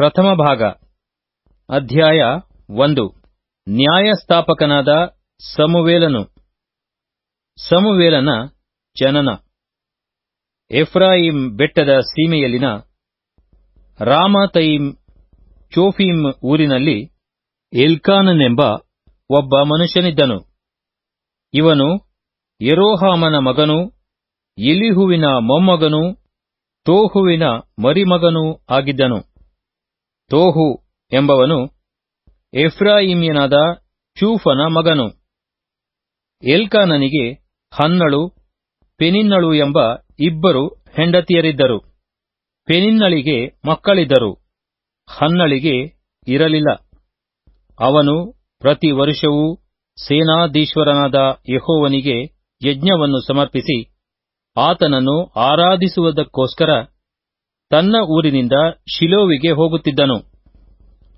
ಪ್ರಥಮ ಭಾಗ. ಅಧ್ಯಾಯ ಒಂದು. ನ್ಯಾಯಸ್ಥಾಪಕನಾದ ಸಮುವೇಲನು. ಸಮುವೇಲನ ಜನನ. ಎಫ್ರಾಯಿಂ ಬೆಟ್ಟದ ಸೀಮೆಯಲ್ಲಿನ ರಾಮತೈಂ ಚೋಫೀಮ್ ಊರಿನಲ್ಲಿ ಎಲ್ಕಾನನೆಂಬ ಒಬ್ಬ ಮನುಷ್ಯನಿದ್ದನು. ಇವನು ಯರೋಹಾಮನ ಮಗನೂ, ಎಲಿಹುವಿನ ಮೊಮ್ಮಗನೂ, ತೋಹುವಿನ ಮರಿಮಗನೂ ಆಗಿದ್ದನು. ತೋಹು ಎಂಬವನು ಎಫ್ರಾಯಿಮ್ಯನಾದ ಚೂಫನ ಮಗನು. ಎಲ್ಕಾನನಿಗೆ ಹನ್ನಳು, ಪೆನಿನ್ನಳು ಎಂಬ ಇಬ್ಬರು ಹೆಂಡತಿಯರಿದ್ದರು. ಪೆನಿನ್ನಳಿಗೆ ಮಕ್ಕಳಿದ್ದರು. ಹನ್ನಳಿಗೆ ಇರಲಿಲ್ಲ. ಅವನು ಪ್ರತಿ ವರ್ಷವೂ ಸೇನಾಧೀಶ್ವರನಾದ ಯಹೋವನಿಗೆ ಯಜ್ಞವನ್ನು ಸಮರ್ಪಿಸಿ ಆತನನ್ನು ಆರಾಧಿಸುವುದಕ್ಕೋಸ್ಕರ ತನ್ನ ಊರಿನಿಂದ ಶಿಲೋವಿಗೆ ಹೋಗುತ್ತಿದ್ದನು.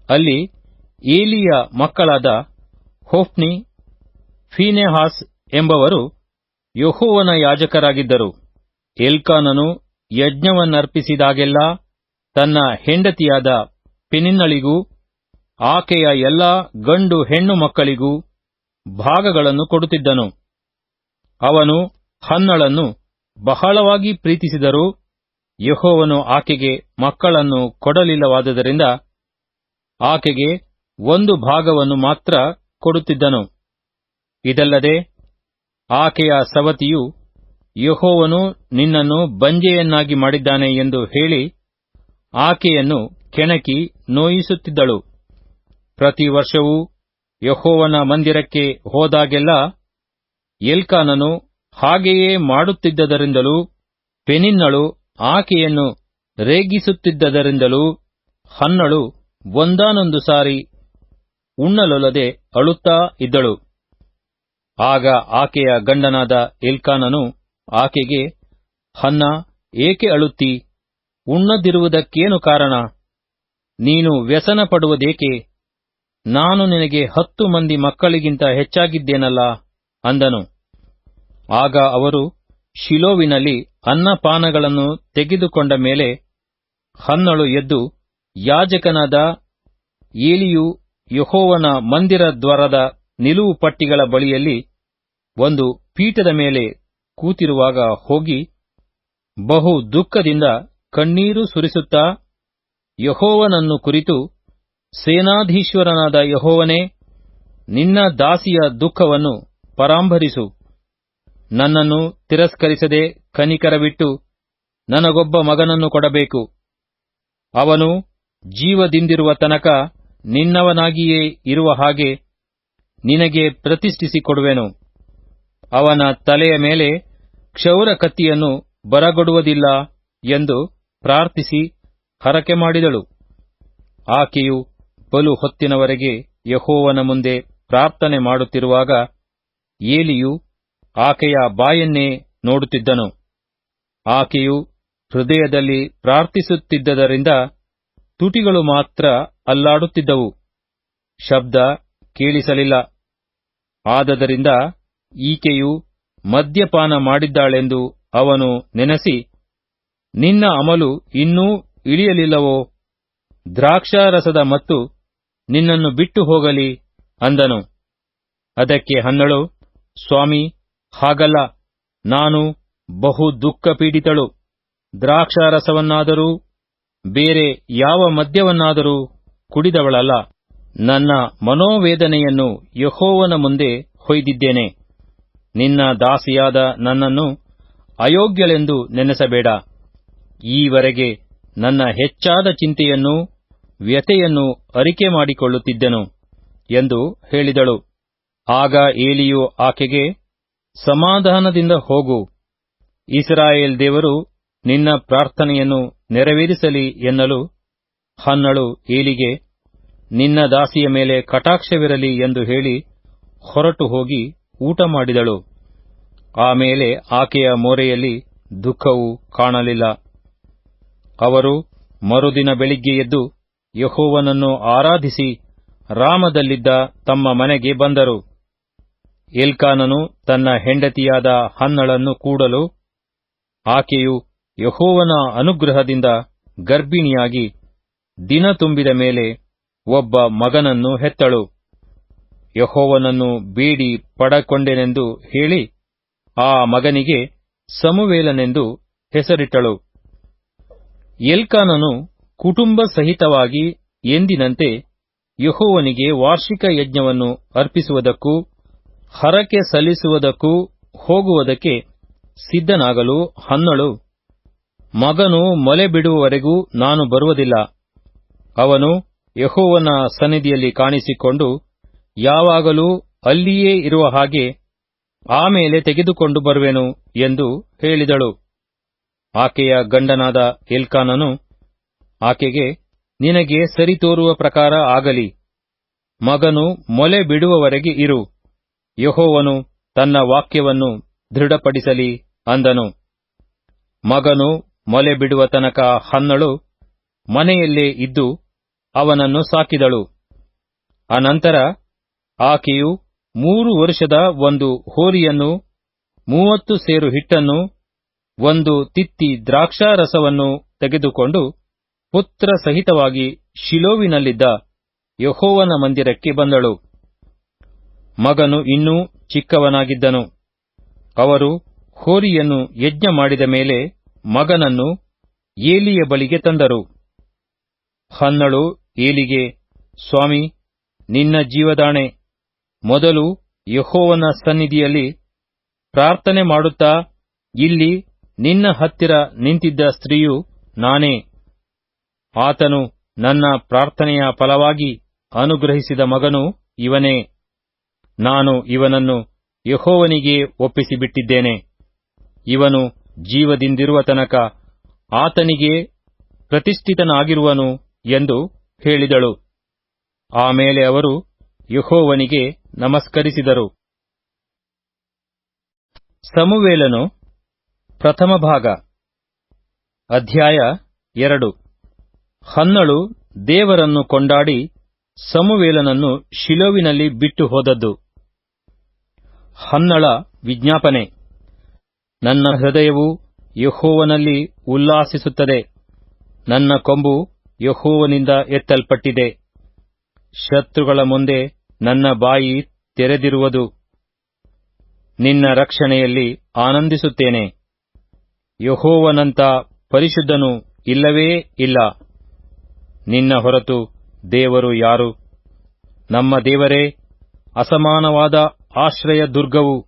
ಅಲ್ಲಿ ಏಲಿಯ ಮಕ್ಕಳಾದ ಹೊಫ್ನಿ, ಫೀನೆಹಾಸ್ ಎಂಬವರು ಯೆಹೋವನ ಯಾಜಕರಾಗಿದ್ದರು. ಎಲ್ಕಾನನು ಯಜ್ಞವನ್ನರ್ಪಿಸಿದಾಗೆಲ್ಲ ತನ್ನ ಹೆಂಡತಿಯಾದ ಪೆನಿನ್ನಳಿಗೂ, ಆಕೆಯ ಎಲ್ಲಾ ಗಂಡು ಹೆಣ್ಣು ಮಕ್ಕಳಿಗೂ ಭಾಗಗಳನ್ನು ಕೊಡುತ್ತಿದ್ದನು. ಅವನು ಹನ್ನಳನ್ನು ಬಹಳವಾಗಿ ಪ್ರೀತಿಸಿದರೂ ಯಹೋವನು ಆಕೆಗೆ ಮಕ್ಕಳನ್ನು ಕೊಡಲಿಲ್ಲವಾದುದರಿಂದ ಆಕೆಗೆ ಒಂದು ಭಾಗವನ್ನು ಮಾತ್ರ ಕೊಡುತ್ತಿದ್ದನು. ಇದಲ್ಲದೆ ಆಕೆಯ ಸವತಿಯು ಯಹೋವನು ನಿನ್ನನ್ನು ಬಂಜೆಯನ್ನಾಗಿ ಮಾಡಿದ್ದಾನೆ ಎಂದು ಹೇಳಿ ಆಕೆಯನ್ನು ಕೆಣಕಿ ನೋಯಿಸುತ್ತಿದ್ದಳು. ಪ್ರತಿ ವರ್ಷವೂ ಯಹೋವನ ಮಂದಿರಕ್ಕೆ ಹೋದಾಗೆಲ್ಲ ಎಲ್ಕಾನನು ಹಾಗೆಯೇ ಮಾಡುತ್ತಿದ್ದದರಿಂದಲೂ ಪೆನಿನ್ನಳು ಆಕೆಯನ್ನು ರೇಗಿಸುತ್ತಿದ್ದದರಿಂದಲೂ ಹನ್ನಳು ಒಂದಾನೊಂದು ಸಾರಿ ಉಣ್ಣಲೊಲ್ಲದೆ ಅಳುತ್ತಾ ಇದ್ದಳು. ಆಗ ಆಕೆಯ ಗಂಡನಾದ ಇಲ್ಕಾನನು ಆಕೆಗೆ ಹನ್ನ ಏಕೆ ಅಳುತ್ತಿ? ಉಣ್ಣದಿರುವುದಕ್ಕೇನು ಕಾರಣ? ನೀನು ವ್ಯಸನ ಪಡುವುದೇಕೆ ನಾನು ನಿನಗೆ ಹತ್ತು ಮಂದಿ ಮಕ್ಕಳಿಗಿಂತ ಹೆಚ್ಚಾಗಿದ್ದೇನಲ್ಲ? ಅಂದನು. ಆಗ ಅವರು ಶಿಲೋವಿನಲ್ಲಿ ಅನ್ನಪಾನಗಳನ್ನು ತೆಗೆದುಕೊಂಡ ಮೇಲೆ ಹನ್ನಳು ಎದ್ದು ಯಾಜಕನಾದ ಏಲಿಯು ಯಹೋವನ ಮಂದಿರ ದ್ವಾರದ ನಿಲುವು ಪಟ್ಟಿಗಳ ಬಳಿಯಲ್ಲಿ ಒಂದು ಪೀಠದ ಮೇಲೆ ಕೂತಿರುವಾಗ ಹೋಗಿ ಬಹು ದುಃಖದಿಂದ ಕಣ್ಣೀರು ಸುರಿಸುತ್ತಾ ಯಹೋವನನ್ನು ಕುರಿತು, ಸೇನಾಧೀಶ್ವರನಾದ ಯಹೋವನೇ, ನಿನ್ನ ದಾಸಿಯ ದುಃಖವನ್ನು ಪರಾಂಭರಿಸು ನನ್ನನ್ನು ತಿರಸ್ಕರಿಸದೆ ಕನಿಕರವಿಟ್ಟು ನನಗೊಬ್ಬ ಮಗನನ್ನು ಕೊಡಬೇಕು. ಅವನು ಜೀವದಿಂದಿರುವ ತನಕ ನಿನ್ನವನಾಗಿಯೇ ಇರುವ ಹಾಗೆ ನಿನಗೆ ಪ್ರತಿಷ್ಠಿಸಿ ಕೊಡುವೆನು ಅವನ ತಲೆಯ ಮೇಲೆ ಕ್ಷೌರ ಕತ್ತಿಯನ್ನು ಬರಗೊಡುವುದಿಲ್ಲ ಎಂದು ಪ್ರಾರ್ಥಿಸಿ ಹರಕೆ ಮಾಡಿದಳು. ಆಕೆಯು ಬಲು ಹೊತ್ತಿನವರೆಗೆ ಯಹೋವನ ಮುಂದೆ ಪ್ರಾರ್ಥನೆ ಮಾಡುತ್ತಿರುವಾಗ ಏಲಿಯು ಆಕೆಯ ಬಾಯನ್ನೇ ನೋಡುತ್ತಿದ್ದನು. ಆಕೆಯು ಹೃದಯದಲ್ಲಿ ಪ್ರಾರ್ಥಿಸುತ್ತಿದ್ದರಿಂದ ತುಟಿಗಳು ಮಾತ್ರ ಅಲ್ಲಾಡುತ್ತಿದ್ದವು. ಶಬ್ದ ಕೇಳಿಸಲಿಲ್ಲ. ಆದದರಿಂದ ಈಕೆಯು ಮದ್ಯಪಾನ ಮಾಡಿದ್ದಾಳೆಂದು ಅವನು ನೆನೆಸಿ, ನಿನ್ನ ಅಮಲು ಇನ್ನೂ ಇಳಿಯಲಿಲ್ಲವೋ? ದ್ರಾಕ್ಷಾರಸದ ಮತ್ತು ನಿನ್ನನ್ನು ಬಿಟ್ಟು ಹೋಗಲಿ ಅಂದನು. ಅದಕ್ಕೆ ಹನ್ನಳು, ಸ್ವಾಮಿ, ಹಾಗಲ್ಲ, ನಾನು ಬಹು ದುಃಖ ಪೀಡಿತಳು ದ್ರಾಕ್ಷಾರಸವನ್ನಾದರೂ ಬೇರೆ ಯಾವ ಮದ್ಯವನ್ನಾದರೂ ಕುಡಿದವಳಲ್ಲ. ನನ್ನ ಮನೋವೇದನೆಯನ್ನು ಯಹೋವನ ಮುಂದೆ ಹೊಯ್ದಿದ್ದೇನೆ. ನಿನ್ನ ದಾಸಿಯಾದ ನನ್ನನ್ನು ಅಯೋಗ್ಯಳೆಂದು ನೆನೆಸಬೇಡ. ಈವರೆಗೆ ನನ್ನ ಹೆಚ್ಚಾದ ಚಿಂತೆಯನ್ನು ವ್ಯತೆಯನ್ನು ಅರಿಕೆ ಮಾಡಿಕೊಳ್ಳುತ್ತಿದ್ದೆನು ಎಂದು ಹೇಳಿದಳು. ಆಗ ಏಲಿಯು ಆಕೆಗೆ, ಸಮಾಧಾನದಿಂದ ಹೋಗು. ಇಸ್ರಾಯೇಲ್ ದೇವರು ನಿನ್ನ ಪ್ರಾರ್ಥನೆಯನ್ನು ನೆರವೇರಿಸಲಿ ಎನ್ನಲು ಹನ್ನಳು ಏಲಿಗೆ, ನಿನ್ನ ದಾಸಿಯ ಮೇಲೆ ಕಟಾಕ್ಷವಿರಲಿ ಎಂದು ಹೇಳಿ ಹೊರಟು ಹೋಗಿ ಊಟ ಮಾಡಿದಳು. ಆಮೇಲೆ ಆಕೆಯ ಮೋರೆಯಲ್ಲಿ ದುಃಖವು ಕಾಣಲಿಲ್ಲ. ಅವರು ಮರುದಿನ ಬೆಳಿಗ್ಗೆ ಎದ್ದು ಯಹೋವನನ್ನು ಆರಾಧಿಸಿ ರಾಮದಲ್ಲಿದ್ದ ತಮ್ಮ ಮನೆಗೆ ಬಂದರು. ಎಲ್ಕಾನನು ತನ್ನ ಹೆಂಡತಿಯಾದ ಹನ್ನಳನ್ನು ಕೂಡಲು ಆಕೆಯು ಯಹೋವನ ಅನುಗ್ರಹದಿಂದ ಗರ್ಭಿಣಿಯಾಗಿ ದಿನ ತುಂಬಿದ ಮೇಲೆ ಒಬ್ಬ ಮಗನನ್ನು ಹೆತ್ತಳು. ಯಹೋವನನ್ನು ಬೇಡಿ ಪಡಕೊಂಡೆನೆಂದು ಹೇಳಿ ಆ ಮಗನಿಗೆ ಸಮುವೇಲನೆಂದು ಹೆಸರಿಟ್ಟಳು. ಎಲ್ಕಾನನು ಕುಟುಂಬ ಸಹಿತವಾಗಿ ಎಂದಿನಂತೆ ಯಹೋವನಿಗೆ ವಾರ್ಷಿಕ ಯಜ್ಞವನ್ನು ಅರ್ಪಿಸುವುದಕ್ಕೂ, ಹರಕೆ ಸಲ್ಲಿಸುವುದಕ್ಕೂ ಹೋಗುವುದಕ್ಕೆ ಸಿದ್ಧನಾಗಲು ಹನ್ನಳು. ಮಗನು ಮೊಲೆ ಬಿಡುವವರೆಗೂ ನಾನು ಬರುವುದಿಲ್ಲ. ಅವನು ಯಹೋವನ ಸನ್ನಿಧಿಯಲ್ಲಿ ಕಾಣಿಸಿಕೊಂಡು ಯಾವಾಗಲೂ ಅಲ್ಲಿಯೇ ಇರುವ ಹಾಗೆ ಆಮೇಲೆ ತೆಗೆದುಕೊಂಡು ಬರುವೆನು ಎಂದು ಹೇಳಿದಳು. ಆಕೆಯ ಗಂಡನಾದ ಎಲ್ಕಾನನು ಆಕೆಗೆ, ನಿನಗೆ ಸರಿ ತೋರುವ ಪ್ರಕಾರ ಆಗಲಿ. ಮಗನು ಮೊಲೆ ಬಿಡುವವರೆಗೆ ಇರು. ಯಹೋವನು ತನ್ನ ವಾಕ್ಯವನ್ನು ದೃಢಪಡಿಸಲಿ ಅಂದನು. ಮಗನು ಮೊಲೆ ಬಿಡುವ ತನಕ ಹನ್ನಳು ಮನೆಯಲ್ಲೇ ಇದ್ದು ಅವನನ್ನು ಸಾಕಿದಳು. ಅನಂತರ ಆಕೆಯು ಮೂರು ವರ್ಷದ ಒಂದು ಹೋರಿಯನ್ನು, ಮೂವತ್ತು ಸೇರು ಹಿಟ್ಟನ್ನು, ಒಂದು ತಿತ್ತಿ ದ್ರಾಕ್ಷಾರಸವನ್ನು ತೆಗೆದುಕೊಂಡು ಪುತ್ರ ಸಹಿತವಾಗಿ ಶಿಲೋವಿನಲ್ಲಿದ್ದ ಯಹೋವನ ಮಂದಿರಕ್ಕೆ ಬಂದಳು. ಮಗನು ಇನ್ನೂ ಚಿಕ್ಕವನಾಗಿದ್ದನು. ಅವರು ಹೋರಿಯನ್ನು ಯಜ್ಞ ಮಾಡಿದ ಮೇಲೆ ಮಗನನ್ನು ಏಲಿಯ ಬಳಿಗೆ ತಂದರು. ಹನ್ನಳು ಏಲಿಗೆ, ಸ್ವಾಮಿ, ನಿನ್ನ ಜೀವದಾಣೆ. ಮೊದಲು ಯಹೋವನ ಸನ್ನಿಧಿಯಲ್ಲಿ ಪ್ರಾರ್ಥನೆ ಮಾಡುತ್ತಾ, ಇಲ್ಲಿ ನಿನ್ನ ಹತ್ತಿರ ನಿಂತಿದ್ದ ಸ್ತ್ರೀಯು ನಾನೇ. ಆತನು ನನ್ನ ಪ್ರಾರ್ಥನೆಯ ಫಲವಾಗಿ ಅನುಗ್ರಹಿಸಿದ ಮಗನು ಇವನೇ. ನಾನು ಇವನನ್ನು ಯಹೋವನಿಗೆ ಒಪ್ಪಿಸಿಬಿಟ್ಟಿದ್ದೇನೆ. ಇವನು ಜೀವದಿಂದಿರುವ ತನಕ ಆತನಿಗೆ ಪ್ರತಿಷ್ಠಿತನಾಗಿರುವನು ಎಂದು ಹೇಳಿದಳು. ಆಮೇಲೆ ಅವರು ಯಹೋವನಿಗೆ ನಮಸ್ಕರಿಸಿದರು. ಸಮುವೇಲನು ಪ್ರಥಮ ಭಾಗ, ಅಧ್ಯಾಯ ಎರಡು. ಹನ್ನಳು ದೇವರನ್ನು ಕೊಂಡಾಡಿ ಸಮುವೇಲನನ್ನು ಶಿಲೋವಿನಲ್ಲಿ ಬಿಟ್ಟು ಹೋದದ್ದು. ಹನ್ನಳ ವಿಜ್ಞಾಪನೆ. ನನ್ನ ಹೃದಯವು ಯಹೋವನಲ್ಲಿ ಉಲ್ಲಾಸಿಸುತ್ತದೆ. ನನ್ನ ಕೊಂಬು ಯಹೋವನಿಂದ ಎತ್ತಲ್ಪಟ್ಟಿದೆ. ಶತ್ರುಗಳ ಮುಂದೆ ನನ್ನ ಬಾಯಿ ತೆರೆದಿರುವುದು. ನಿನ್ನ ರಕ್ಷಣೆಯಲ್ಲಿ ಆನಂದಿಸುತ್ತೇನೆ. ಯಹೋವನಂತ ಪರಿಶುದ್ಧನು ಇಲ್ಲವೇ ಇಲ್ಲ. ನಿನ್ನ ಹೊರತು ದೇವರು ಯಾರು? ನಮ್ಮ ದೇವರೇ, ಅಸಮಾನವಾದ ಆಶ್ರಯ ದುರ್ಗವು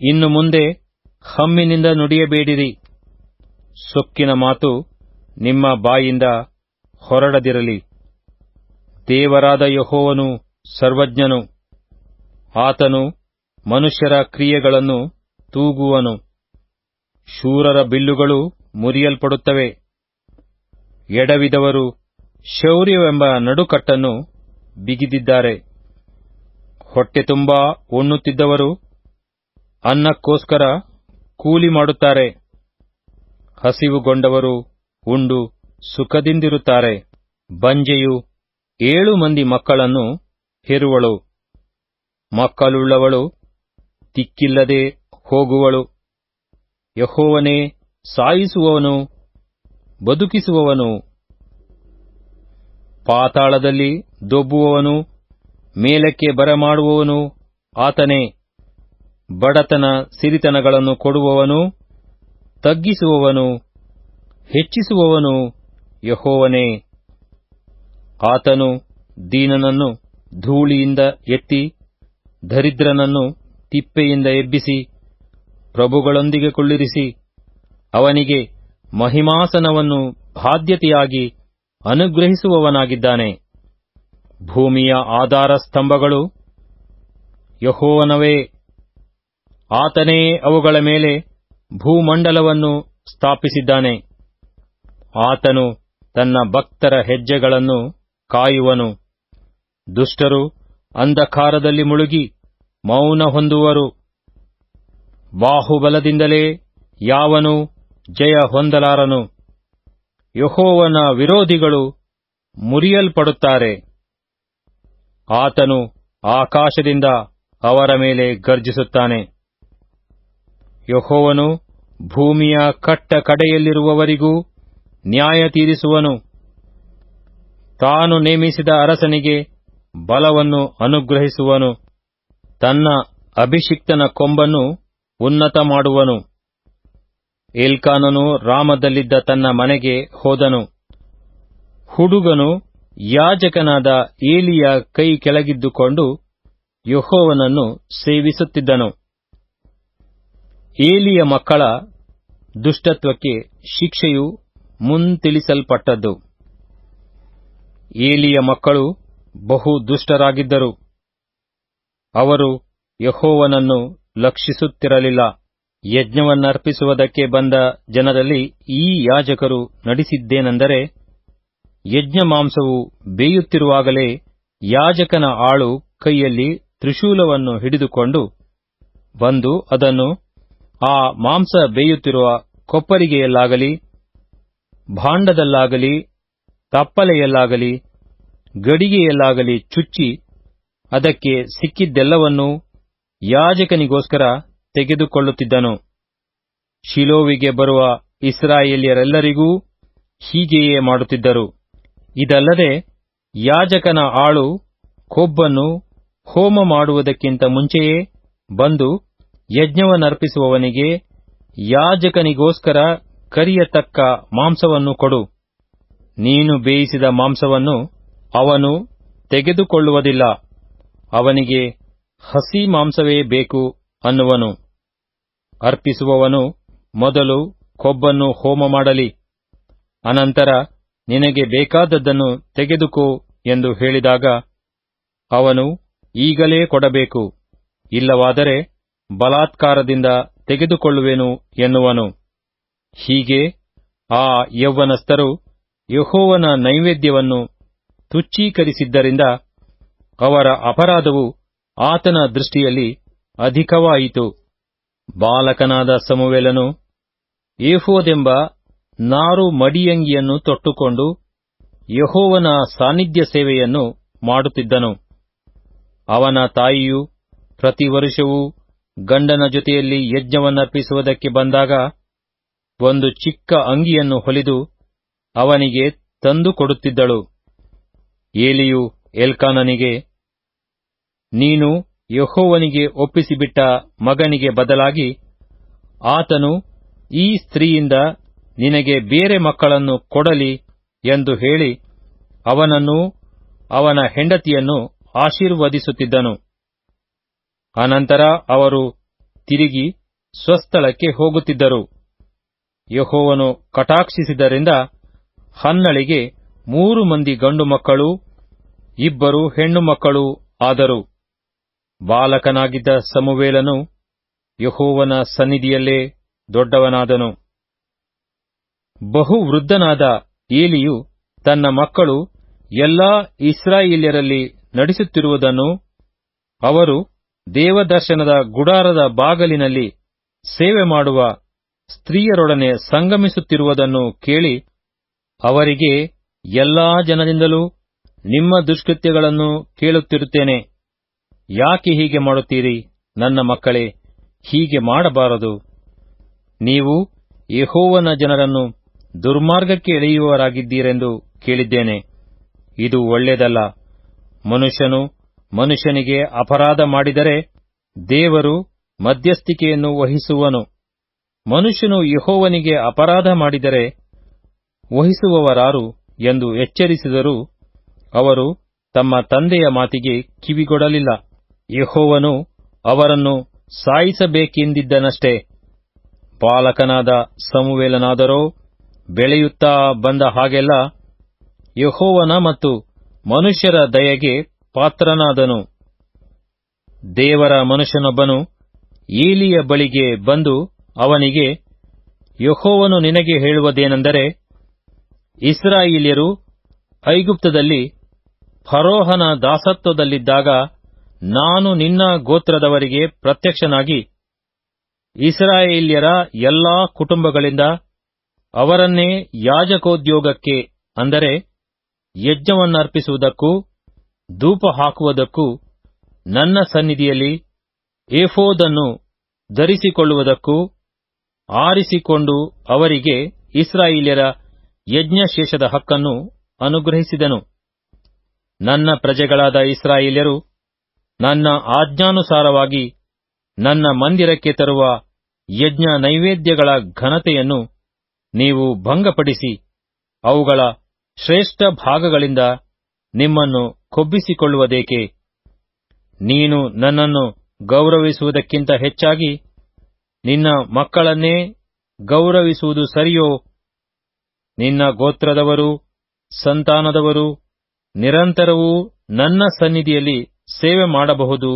ಇನ್ನು ಮುಂದೆ ಹಮ್ಮಿನಿಂದ ನುಡಿಯಬೇಡಿರಿ. ಸೊಕ್ಕಿನ ಮಾತು ನಿಮ್ಮ ಬಾಯಿಂದ ಹೊರಡದಿರಲಿ. ದೇವರಾದ ಯಹೋವನು ಸರ್ವಜ್ಞನು. ಆತನು ಮನುಷ್ಯರ ಕ್ರಿಯೆಗಳನ್ನು ತೂಗುವನು. ಶೂರರ ಬಿಲ್ಲುಗಳು ಮುರಿಯಲ್ಪಡುತ್ತವೆ. ಎಡವಿದವರು ಶೌರ್ಯವೆಂಬ ನಡುಕಟ್ಟನ್ನು ಬಿಗಿದಿದ್ದಾರೆ. ಹೊಟ್ಟೆ ತುಂಬಾ ಉಣ್ಣುತ್ತಿದ್ದವರು ಅನ್ನಕ್ಕೋಸ್ಕರ ಕೂಲಿ ಮಾಡುತ್ತಾರೆ. ಹಸಿವುಗೊಂಡವರು ಉಂಡು ಸುಖದಿಂದಿರುತ್ತಾರೆ. ಬಂಜೆಯು ಏಳು ಮಂದಿ ಮಕ್ಕಳನ್ನು ಹೆರುವಳು. ಮಕ್ಕಳುಳ್ಳವಳು ತಿಕ್ಕಿಲ್ಲದೆ ಹೋಗುವಳು. ಯಹೋವನೇ ಸಾಯಿಸುವವನು, ಬದುಕಿಸುವವನು. ಪಾತಾಳದಲ್ಲಿ ದೊಬ್ಬುವವನು, ಮೇಲಕ್ಕೆ ಬರಮಾಡುವವನು ಆತನೇ. ಬಡತನ ಸಿರಿತನಗಳನ್ನು ಕೊಡುವವನು, ತಗ್ಗಿಸುವವನು, ಹೆಚ್ಚಿಸುವವನು ಯಹೋವನೇ. ಆತನು ದೀನನನ್ನು ಧೂಳಿಯಿಂದ ಎತ್ತಿ, ದರಿದ್ರನನ್ನು ತಿಪ್ಪೆಯಿಂದ ಎಬ್ಬಿಸಿ, ಪ್ರಭುಗಳೊಂದಿಗೆ ಕುಳ್ಳಿರಿಸಿ, ಅವನಿಗೆ ಮಹಿಮಾಸನವನ್ನು ಬಾಧ್ಯತೆಯಾಗಿ ಅನುಗ್ರಹಿಸುವವನಾಗಿದ್ದಾನೆ. ಭೂಮಿಯ ಆಧಾರ ಸ್ತಂಭಗಳು ಯಹೋವನವೇ ಆತನೇ ಅವುಗಳ ಮೇಲೆ ಭೂಮಂಡಲವನ್ನು ಸ್ಥಾಪಿಸಿದ್ದಾನೆ. ಆತನು ತನ್ನ ಭಕ್ತರ ಹೆಜ್ಜೆಗಳನ್ನು ಕಾಯುವನು. ದುಷ್ಟರು ಅಂಧಕಾರದಲ್ಲಿ ಮುಳುಗಿ ಮೌನ ಹೊಂದುವರು. ಬಾಹುಬಲದಿಂದಲೇ ಯಾವನು ಜಯ ಹೊಂದಲಾರನು. ಯಹೋವನ ವಿರೋಧಿಗಳು ಮುರಿಯಲ್ಪಡುತ್ತಾರೆ. ಆತನು ಆಕಾಶದಿಂದ ಅವರ ಮೇಲೆ ಗರ್ಜಿಸುತ್ತಾನೆ. ಯಹೋವನು ಭೂಮಿಯ ಕಟ್ಟ ಕಡೆಯಲ್ಲಿರುವವರಿಗೂ ನ್ಯಾಯ ತೀರಿಸುವನು. ತಾನು ನೇಮಿಸಿದ ಅರಸನಿಗೆ ಬಲವನ್ನು ಅನುಗ್ರಹಿಸುವನು. ತನ್ನ ಅಭಿಷಿಕ್ತನ ಕೊಂಬನ್ನು ಉನ್ನತ ಮಾಡುವನು. ಏಲ್ಕಾನನು ರಾಮದಲ್ಲಿದ್ದ ತನ್ನ ಮನೆಗೆ ಹೋದನು. ಹುಡುಗನು ಯಾಜಕನಾದ ಏಲಿಯ ಕೈ ಕೆಳಗಿದ್ದುಕೊಂಡು ಯಹೋವನನ್ನು ಸೇವಿಸುತ್ತಿದ್ದನು. ಏಲಿಯ ಮಕ್ಕಳ ದುಷ್ಟತ್ವಕ್ಕೆ ಶಿಕ್ಷೆಯು ಮುಂತಿಳಿಸಲ್ಪಟ್ಟದ್ದು. ಏಲಿಯ ಮಕ್ಕಳು ಬಹು ದುಷ್ಟರಾಗಿದ್ದರು. ಅವರು ಯಹೋವನನ್ನು ಲಕ್ಷಿಸುತ್ತಿರಲಿಲ್ಲ. ಯಜ್ಞವನ್ನರ್ಪಿಸುವುದಕ್ಕೆ ಬಂದ ಜನರಲ್ಲಿ ಈ ಯಾಜಕರು ನಡೆಸಿದ್ದೇನೆಂದರೆ, ಯಜ್ಞ ಮಾಂಸವು ಬೇಯುತ್ತಿರುವಾಗಲೇ ಯಾಜಕನ ಆಳು ಕೈಯಲ್ಲಿ ತ್ರಿಶೂಲವನ್ನು ಹಿಡಿದುಕೊಂಡು ಬಂದು ಅದನ್ನು ಆ ಮಾಂಸ ಬೇಯುತ್ತಿರುವ ಕೊಪ್ಪರಿಗೆಯಲ್ಲಾಗಲಿ, ಭಾಂಡದಲ್ಲಾಗಲಿ, ತಪ್ಪಲೆಯಲ್ಲಾಗಲಿ, ಗಡಿಗೆಯಲ್ಲಾಗಲಿ ಚುಚ್ಚಿ ಅದಕ್ಕೆ ಸಿಕ್ಕಿದ್ದೆಲ್ಲವನ್ನೂ ಯಾಜಕನಿಗೋಸ್ಕರ ತೆಗೆದುಕೊಳ್ಳುತ್ತಿದ್ದನು. ಶಿಲೋವಿಗೆ ಬರುವ ಇಸ್ರಾಯೇಲಿಯರೆಲ್ಲರಿಗೂ ಹೀಗೆಯೇ ಮಾಡುತ್ತಿದ್ದರು. ಇದಲ್ಲದೆ ಯಾಜಕನ ಆಳು ಕೊಬ್ಬನ್ನು ಹೋಮ ಮಾಡುವುದಕ್ಕಿಂತ ಮುಂಚೆಯೇ ಬಂದು ಯಜ್ಞವನ್ನರ್ಪಿಸುವವನಿಗೆ ಯಾಜಕನಿಗೋಸ್ಕರ ಕರಿಯತಕ್ಕ ಮಾಂಸವನ್ನು ಕೊಡು. ನೀನು ಬೇಯಿಸಿದ ಮಾಂಸವನ್ನು ಅವನು ತೆಗೆದುಕೊಳ್ಳುವುದಿಲ್ಲ. ಅವನಿಗೆ ಹಸಿ ಮಾಂಸವೇ ಬೇಕು ಅನ್ನುವನು. ಅರ್ಪಿಸುವವನು ಮೊದಲು ಕೊಬ್ಬನ್ನು ಹೋಮ ಮಾಡಲಿ. ಅನಂತರ ನಿನಗೆ ಬೇಕಾದದ್ದನ್ನು ತೆಗೆದುಕೋ ಎಂದು ಹೇಳಿದಾಗ ಅವನು ಈಗಲೇ ಕೊಡಬೇಕು. ಇಲ್ಲವಾದರೆ ಬಲಾತ್ಕಾರದಿಂದ ತೆಗೆದುಕೊಳ್ಳುವೆನು ಎನ್ನುವನು. ಹೀಗೆ ಆ ಯೌವನಸ್ಥರು ಯಹೋವನ ನೈವೇದ್ಯವನ್ನು ತುಚ್ಛೀಕರಿಸಿದ್ದರಿಂದ ಅವರ ಅಪರಾಧವು ಆತನ ದೃಷ್ಟಿಯಲ್ಲಿ ಅಧಿಕವಾಯಿತು. ಬಾಲಕನಾದ ಸಮುವೆಲನು ಏಫೋದೆಂಬ ನಾರು ಮಡಿಯಂಗಿಯನ್ನು ತೊಟ್ಟುಕೊಂಡು ಯಹೋವನ ಸಾನ್ನಿಧ್ಯ ಸೇವೆಯನ್ನು ಮಾಡುತ್ತಿದ್ದನು. ಅವನ ತಾಯಿಯು ಪ್ರತಿ ವರುಷವೂ ಗಂಡನ ಜೊತೆಯಲ್ಲಿ ಯಜ್ಞವನ್ನರ್ಪಿಸುವುದಕ್ಕೆ ಬಂದಾಗ ಒಂದು ಚಿಕ್ಕ ಅಂಗಿಯನ್ನು ಹೊಲಿದು ಅವನಿಗೆ ತಂದು ಕೊಡುತ್ತಿದ್ದಳು. ಏಲಿಯು ಎಲ್ಕಾನನಿಗೆ, ನೀನು ಯಹೋವನಿಗೆ ಒಪ್ಪಿಸಿಬಿಟ್ಟ ಮಗನಿಗೆ ಬದಲಾಗಿ ಆತನು ಈ ಸ್ತ್ರೀಯಿಂದ ನಿನಗೆ ಬೇರೆ ಮಕ್ಕಳನ್ನು ಕೊಡಲಿ ಎಂದು ಹೇಳಿ ಅವನನ್ನು ಅವನ ಹೆಂಡತಿಯನ್ನು ಆಶೀರ್ವದಿಸುತ್ತಿದ್ದನು. ಅನಂತರ ಅವರು ತಿರುಗಿ ಸ್ವಸ್ಥಳಕ್ಕೆ ಹೋಗುತ್ತಿದ್ದರು. ಯಹೋವನು ಕಟಾಕ್ಷಿಸಿದರಿಂದ ಹನ್ನಳಿಗೆ ಮೂರು ಮಂದಿ ಗಂಡು ಮಕ್ಕಳು, ಇಬ್ಬರು ಹೆಣ್ಣು ಮಕ್ಕಳು ಆದರು. ಬಾಲಕನಾಗಿದ್ದ ಸಮುವೇಲನು ಯಹೋವನ ಸನ್ನಿಧಿಯಲ್ಲೇ ದೊಡ್ಡವನಾದನು. ಬಹು ವೃದ್ಧನಾದ ಏಲಿಯು ತನ್ನ ಮಕ್ಕಳು ಎಲ್ಲಾ ಇಸ್ರಾಯೇಲ್ಯರಲ್ಲಿ ನಡೆಸುತ್ತಿರುವುದನ್ನು ಅವರು ದೇವದರ್ಶನದ ಗುಡಾರದ ಬಾಗಲಿನಲ್ಲಿ ಸೇವೆ ಮಾಡುವ ಸ್ತ್ರೀಯರೊಡನೆ ಸಂಗಮಿಸುತ್ತಿರುವುದನ್ನು ಕೇಳಿ ಅವರಿಗೆ, ಎಲ್ಲಾ ಜನರಿಂದಲೂ ನಿಮ್ಮ ದುಷ್ಕೃತ್ಯಗಳನ್ನು ಕೇಳುತ್ತಿರುತ್ತೇನೆ. ಯಾಕೆ ಹೀಗೆ ಮಾಡುತ್ತೀರಿ? ನನ್ನ ಮಕ್ಕಳೇ, ಹೀಗೆ ಮಾಡಬಾರದು. ನೀವು ಯಹೋವನ ಜನರನ್ನು ದುರ್ಮಾರ್ಗಕ್ಕೆ ಎಳೆಯುವವರಾಗಿದ್ದೀರೆಂದು ಕೇಳಿದ್ದೇನೆ. ಇದು ಒಳ್ಳೆಯದಲ್ಲ. ಮನುಷ್ಯನು ಮನುಷ್ಯನಿಗೆ ಅಪರಾಧ ಮಾಡಿದರೆ ದೇವರು ಮಧ್ಯಸ್ಥಿಕೆಯನ್ನು ವಹಿಸುವನು. ಮನುಷ್ಯನು ಯಹೋವನಿಗೆ ಅಪರಾಧ ಮಾಡಿದರೆ ವಹಿಸುವವರಾರು ಎಂದು ಎಚ್ಚರಿಸಿದರೂ ಅವರು ತಮ್ಮ ತಂದೆಯ ಮಾತಿಗೆ ಕಿವಿಗೊಡಲಿಲ್ಲ. ಯಹೋವನು ಅವರನ್ನು ಸಾಯಿಸಬೇಕೆಂದಿದ್ದನಷ್ಟೇ. ಪಾಲಕನಾದ ಸಮುವೇಲನಾದರೋ, ಬೆಳೆಯುತ್ತಾ ಬಂದ ಹಾಗೆಲ್ಲ ಯಹೋವನ ಮತ್ತು ಮನುಷ್ಯರ ದಯೆಗೆ ಪಾತ್ರನಾದನು. ದೇವರ ಮನುಷ್ಯನೊಬ್ಬನು ಏಲಿಯ ಬಳಿಗೆ ಬಂದು ಅವನಿಗೆ, ಯಹೋವನು ನಿನಗೆ ಹೇಳುವುದೇನೆಂದರೆ, ಇಸ್ರಾಯೇಲ್ಯರು ಐಗುಪ್ತದಲ್ಲಿ ಫರೋಹನ ದಾಸತ್ವದಲ್ಲಿದ್ದಾಗ ನಾನು ನಿನ್ನ ಗೋತ್ರದವರಿಗೆ ಪ್ರತ್ಯಕ್ಷನಾಗಿ ಇಸ್ರಾಯೇಲ್ಯರ ಎಲ್ಲಾ ಕುಟುಂಬಗಳಿಂದ ಅವರನ್ನೇ ಯಾಜಕೋದ್ಯೋಗಕ್ಕೆ ಅಂದರೆ ಯಜ್ಞವನ್ನರ್ಪಿಸುವುದಕ್ಕೂ ಧೂಪ ಹಾಕುವುದಕ್ಕೂ ನನ್ನ ಸನ್ನಿಧಿಯಲ್ಲಿ ಏಫೋದನ್ನು ಧರಿಸಿಕೊಳ್ಳುವುದಕ್ಕೂ ಆರಿಸಿಕೊಂಡು ಅವರಿಗೆ ಇಸ್ರಾಯೇಲ್ಯರ ಯಜ್ಞಶೇಷದ ಹಕ್ಕನ್ನು ಅನುಗ್ರಹಿಸಿದನು. ನನ್ನ ಪ್ರಜೆಗಳಾದ ಇಸ್ರಾಯೇಲ್ಯರು ನನ್ನ ಆಜ್ಞಾನುಸಾರವಾಗಿ ನನ್ನ ಮಂದಿರಕ್ಕೆ ತರುವ ಯಜ್ಞ ನೈವೇದ್ಯಗಳ ಘನತೆಯನ್ನು ನೀವು ಭಂಗಪಡಿಸಿ ಅವುಗಳ ಶ್ರೇಷ್ಠ ಭಾಗಗಳಿಂದ ನಿಮ್ಮನ್ನು ಕೊಬ್ಬಿಸಿಕೊಳ್ಳುವುದೇಕೆ? ನೀನು ನನ್ನನ್ನು ಗೌರವಿಸುವುದಕ್ಕಿಂತ ಹೆಚ್ಚಾಗಿ ನಿನ್ನ ಮಕ್ಕಳನ್ನೇ ಗೌರವಿಸುವುದು ಸರಿಯೋ? ನಿನ್ನ ಗೋತ್ರದವರು, ಸಂತಾನದವರು ನಿರಂತರವೂ ನನ್ನ ಸನ್ನಿಧಿಯಲ್ಲಿ ಸೇವೆ ಮಾಡಬಹುದು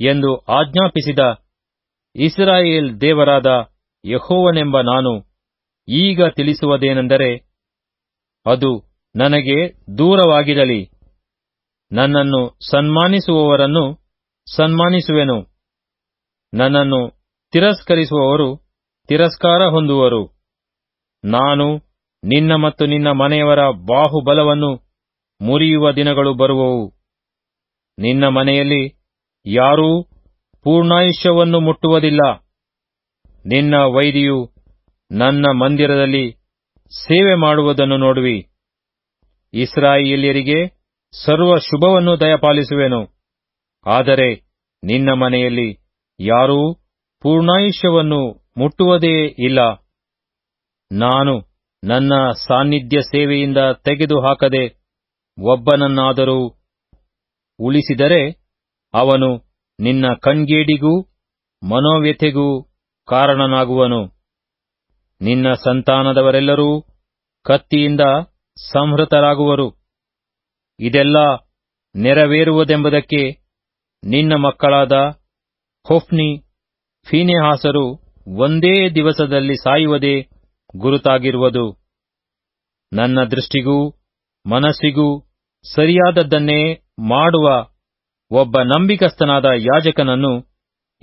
ಎಂದು ಆಜ್ಞಾಪಿಸಿದ ಇಸ್ರಾಯೇಲ್ ದೇವರಾದ ಯಹೋವನೆಂಬ ನಾನು ಈಗ ತಿಳಿಸುವುದೇನೆಂದರೆ, ಅದು ನನಗೆ ದೂರವಾಗಿರಲಿ. ನನ್ನನ್ನು ಸನ್ಮಾನಿಸುವವರನ್ನು ಸನ್ಮಾನಿಸುವೆನು. ನನ್ನನ್ನು ತಿರಸ್ಕರಿಸುವವರು ತಿರಸ್ಕಾರ ಹೊಂದುವರು. ನಾನು ನಿನ್ನ ಮತ್ತು ನಿನ್ನ ಮನೆಯವರ ಬಾಹುಬಲವನ್ನು ಮುರಿಯುವ ದಿನಗಳು ಬರುವವು. ನಿನ್ನ ಮನೆಯಲ್ಲಿ ಯಾರೂ ಪೂರ್ಣಾಯುಷ್ಯವನ್ನು ಮುಟ್ಟುವುದಿಲ್ಲ. ನಿನ್ನ ವೈದಿಯು ನನ್ನ ಮಂದಿರದಲ್ಲಿ ಸೇವೆ ಮಾಡುವುದನ್ನು ನೋಡುವಿ. ಇಸ್ರಾಯೇಲ್ಯರಿಗೆ ಸರ್ವ ಶುಭವನ್ನು ದಯಪಾಲಿಸುವೆನು. ಆದರೆ ನಿನ್ನ ಮನೆಯಲ್ಲಿ ಯಾರೂ ಪೂರ್ಣಾಯುಷ್ಯವನ್ನು ಮುಟ್ಟುವುದೇ ಇಲ್ಲ. ನಾನು ನನ್ನ ಸಾನ್ನಿಧ್ಯ ಸೇವೆಯಿಂದ ತೆಗೆದುಹಾಕದೆ ಒಬ್ಬನನ್ನಾದರೂ ಉಳಿಸಿದರೆ ಅವನು ನಿನ್ನ ಕಣ್ಗೇಡಿಗೂ ಮನೋವ್ಯಥೆಗೂ ಕಾರಣನಾಗುವನು. ನಿನ್ನ ಸಂತಾನದವರೆಲ್ಲರೂ ಕತ್ತಿಯಿಂದ ಸಂಹೃತರಾಗುವರು. ಇದೆಲ್ಲ ನೆರವೇರುವುದೆಂಬುದಕ್ಕೆ ನಿನ್ನ ಮಕ್ಕಳಾದ ಹೊಫ್ನಿ ಫೀನೆಹಾಸರು ಒಂದೇ ದಿವಸದಲ್ಲಿ ಸಾಯುವುದೇ ಗುರುತಾಗಿರುವುದು. ನನ್ನ ದೃಷ್ಟಿಗೂ ಮನಸ್ಸಿಗೂ ಸರಿಯಾದದ್ದನ್ನೇ ಮಾಡುವ ಒಬ್ಬ ನಂಬಿಕಸ್ಥನಾದ ಯಾಜಕನನ್ನು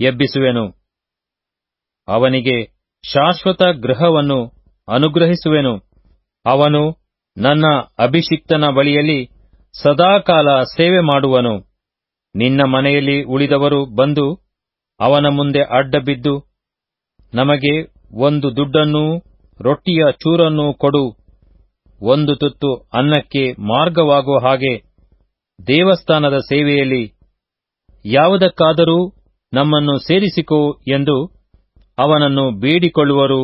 ಎಬ್ಬಿಸುವೆನು. ಅವನಿಗೆ ಶಾಶ್ವತ ಗೃಹವನ್ನು ಅನುಗ್ರಹಿಸುವೆನು. ಅವನು ನನ್ನ ಅಭಿಷಿಕ್ತನ ಬಳಿಯಲ್ಲಿ ಸದಾಕಾಲ ಸೇವೆ ಮಾಡುವನು. ನಿನ್ನ ಮನೆಯಲ್ಲಿ ಉಳಿದವರು ಬಂದು ಅವನ ಮುಂದೆ ಅಡ್ಡ ಬಿದ್ದು, ನಮಗೆ ಒಂದು ದುಡ್ಡನ್ನೂ ರೊಟ್ಟಿಯ ಚೂರನ್ನೂ ಕೊಡು. ಒಂದು ತುತ್ತು ಅನ್ನಕ್ಕೆ ಮಾರ್ಗವಾಗುವ ಹಾಗೆ ದೇವಸ್ಥಾನದ ಸೇವೆಯಲ್ಲಿ ಯಾವುದಕ್ಕಾದರೂ ನಮ್ಮನ್ನು ಸೇರಿಸಿಕೋ ಎಂದು ಅವನನ್ನು ಬೇಡಿಕೊಳ್ಳುವರು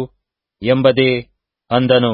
ಎಂಬುದೇ ಅಂದನು.